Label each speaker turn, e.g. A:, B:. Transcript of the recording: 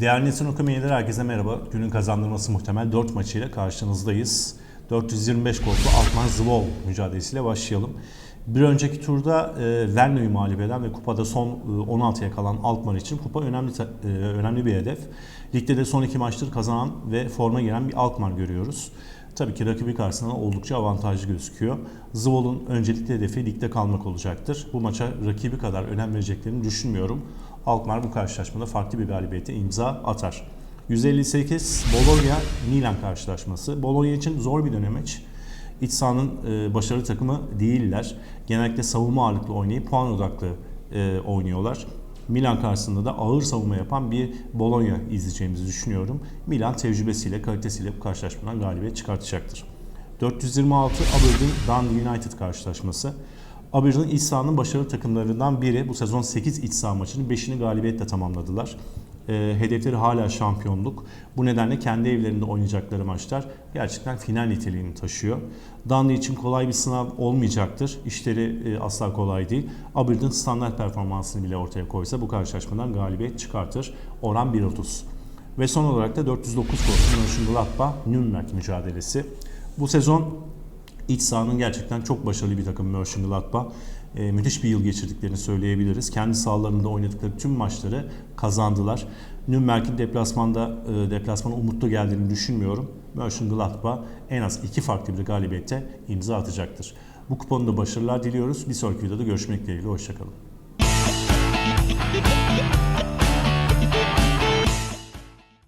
A: Değerli Nesin Okumeyeler herkese merhaba. Günün kazandırması muhtemel 4 maçıyla karşınızdayız. 425 kortlu Altman Zvol mücadelesiyle başlayalım. Bir önceki turda e, Verno'yu mağlup eden ve kupada son e, 16'ya kalan Alkmaar için kupa önemli e, önemli bir hedef. Ligde de son iki maçtır kazanan ve forma giren bir Alkmaar görüyoruz. Tabii ki rakibi karşısında oldukça avantajlı gözüküyor. Zvol'un öncelikli hedefi ligde kalmak olacaktır. Bu maça rakibi kadar önem vereceklerini düşünmüyorum. Alkmaar bu karşılaşmada farklı bir galibiyete imza atar. 158 Bologna Milan karşılaşması. Bologna için zor bir dönemeç. İç sahanın e, başarılı takımı değiller. Genellikle savunma ağırlıklı oynayıp puan odaklı e, oynuyorlar. Milan karşısında da ağır savunma yapan bir Bologna izleyeceğimizi düşünüyorum. Milan tecrübesiyle, kalitesiyle bu karşılaşmadan galibiyet çıkartacaktır. 426 Aberdeen Dundee United karşılaşması. Aberdeen iç sahanın başarılı takımlarından biri. Bu sezon 8 iç saha maçının 5'ini galibiyetle tamamladılar. E, hedefleri hala şampiyonluk. Bu nedenle kendi evlerinde oynayacakları maçlar gerçekten final niteliğini taşıyor. Dundee için kolay bir sınav olmayacaktır. İşleri e, asla kolay değil. Aberdeen standart performansını bile ortaya koysa bu karşılaşmadan galibiyet çıkartır. Oran 1.30. Ve son olarak da 409 korku Mönchengladbach Nürnberg mücadelesi. Bu sezon İç sahanın gerçekten çok başarılı bir takım Mönchengladbach. E, ee, müthiş bir yıl geçirdiklerini söyleyebiliriz. Kendi sahalarında oynadıkları tüm maçları kazandılar. Nürnberg'in deplasmanda e, deplasmana umutlu geldiğini düşünmüyorum. Mönchengladbach en az iki farklı bir galibiyete imza atacaktır. Bu kuponun da başarılar diliyoruz. Bir sonraki videoda görüşmek dileğiyle. Hoşçakalın.